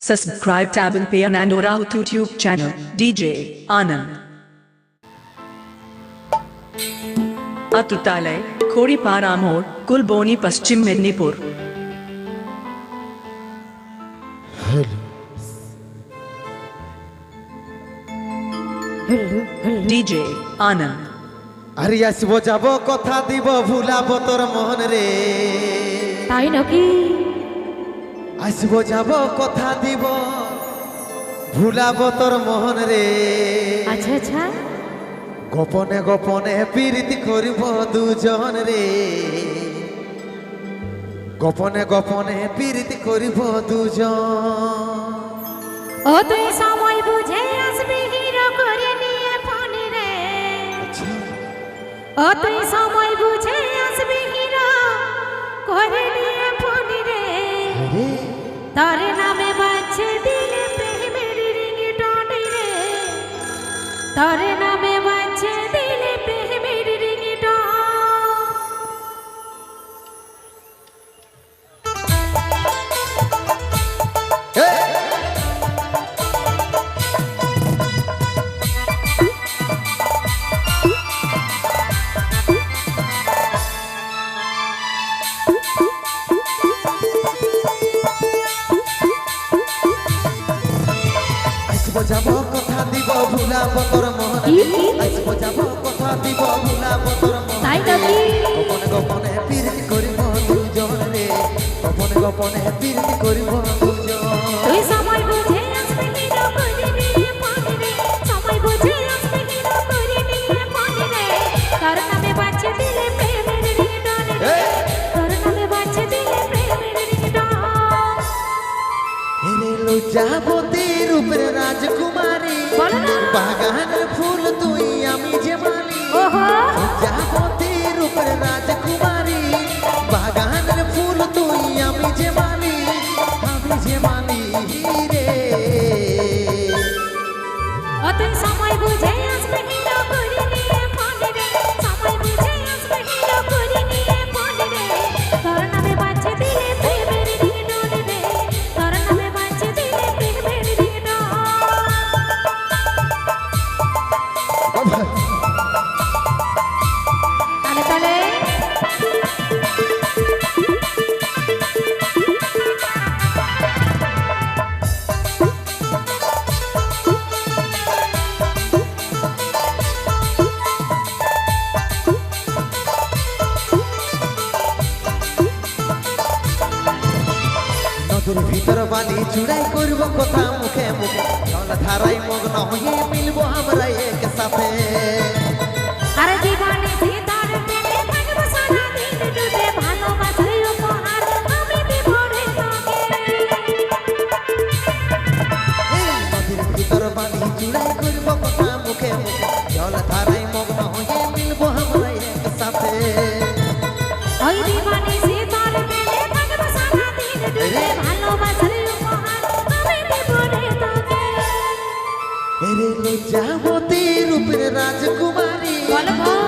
Subscribe tab and pay and Orahu YouTube channel DJ Anand. अतुतालय खोड़ीपारा मोड़ कुलबोनी Paschim Medinipur DJ Anand. আরে আসবো যাব কথা দিব ভুলাবো তোর মন রে তাই নাকি আসব যাব কথা দিব। ভুলাবো তোর মন রে। আচ্ছা আচ্ছা। গোপনে গোপনে প্রীতি করিব দুজন রে। গোপনে গোপনে প্রীতি করিব দুজন। ও তুই সময় বুঝে আসবি হিরো করে নিয়ে ফোন রে। ও তুই সময় বুঝে আসবি হিরো করে নিয়ে তার নামে বাজছে দিলে প্রেমের রিংটোন রে তার নামে ভুলাবো তোর মন কি, কি? আসব যাব কথা দিব ভুলাবো তোর মন? গোপনে গোপনে প্রীতি করিব দুজন রে। গোপনে গোপনে প্রীতি করিব দুজন তুই সময় বুঝে আসবি হিরো করে নিয়ে ফোন রে। সময় বুঝে আসবি হিরো করে নিয়ে ফোন রে। তার নামে বাজছে দিলে প্রেমের রিংটোন রে। তার নামে বাজছে দিলে প্রেমের রিংটোন হেরে লজ্জাবতী রূপের রাজকুমারী না। বাগানের ফুল তুই আমি যে মালি ওহো। লজ্জাবতী রূপের রাজকুমারী নদীর ভিতর বালি চুড়াই করব কথা মুখে মুখে। ধারাই মগ্ন হয়ে মিলব আমরা এক সাথে। আরে জীবনে এরে লজ্জাবতী রূপের রাজকুমারী।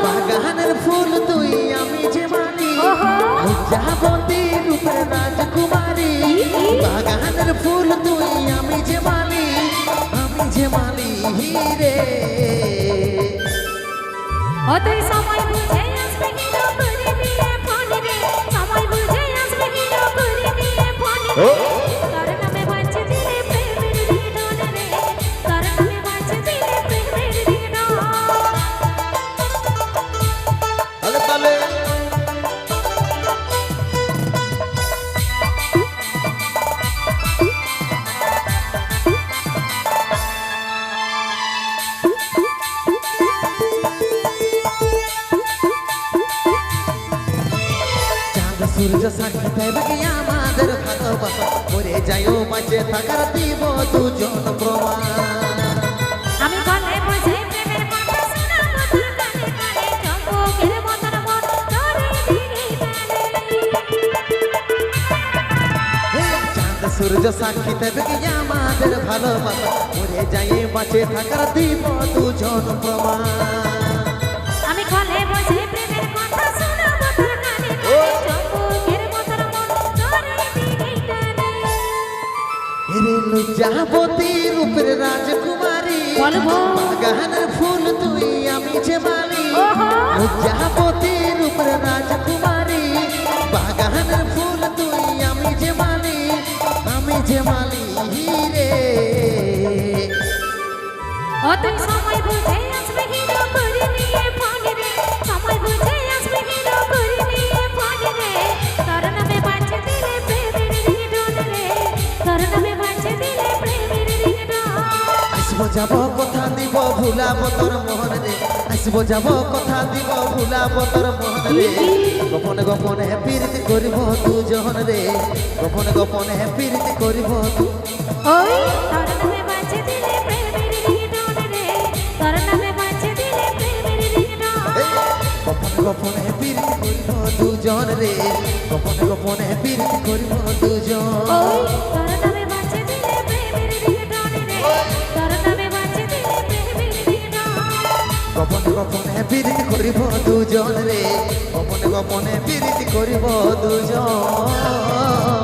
বাগানের ফুল তুই আমি যে মানি ওহো। রূপের রাজকুমারী। বাগানের ফুল তুই আমি যে মানি আমি যে মানি হিরে ও সময় বুঝে সূর্য সাক্ষী কি আমাদের ভালোবাসা। মরে যাইও বাঁচে থাকার দিব দুজন প্রমাণ। আমি গলে বুঝে প্রেমের কথা শোনাবো তোর কানে কানে চম্পকের মতন মন তোরে দিকে টানে চাঁদ সূর্য সাক্ষী কি আমাদের ভালোবাসা। মরে যাইয়ে বাঁচে থাকার দিব দুজন প্রমাণ। লজ্জাপতি রূপের রাজকুমারী বাগানের ফুল তুই আমি যে মালি। লজ্জাপতি রূপের রাজকুমারী বাগানের ফুল তুই আমি যে মালি আমি যে মালি রে। তুই সময় বুঝে আসব যাব কথা দিব ভুলাব তোর মোহন রে। আসব যাব কথা দিব ভুলাব তোর মোহন রে। গোপন গোপনে প্রীতি করিব দুজন রে। গোপন গোপনে প্রীতি করিব তু ওই তোর নামে বাজে দিলে প্রেমের রিংটোন রে। তোর নামে বাজে দিলে প্রেমের রিংটোন গোপন গোপনে প্রীতি করিব দুজন রে। গোপন গোপনে প্রীতি করিব ওই তোর বিরিত করিব দুজনে রে। গোপনে গোপনে বিরিত করিব দুজন।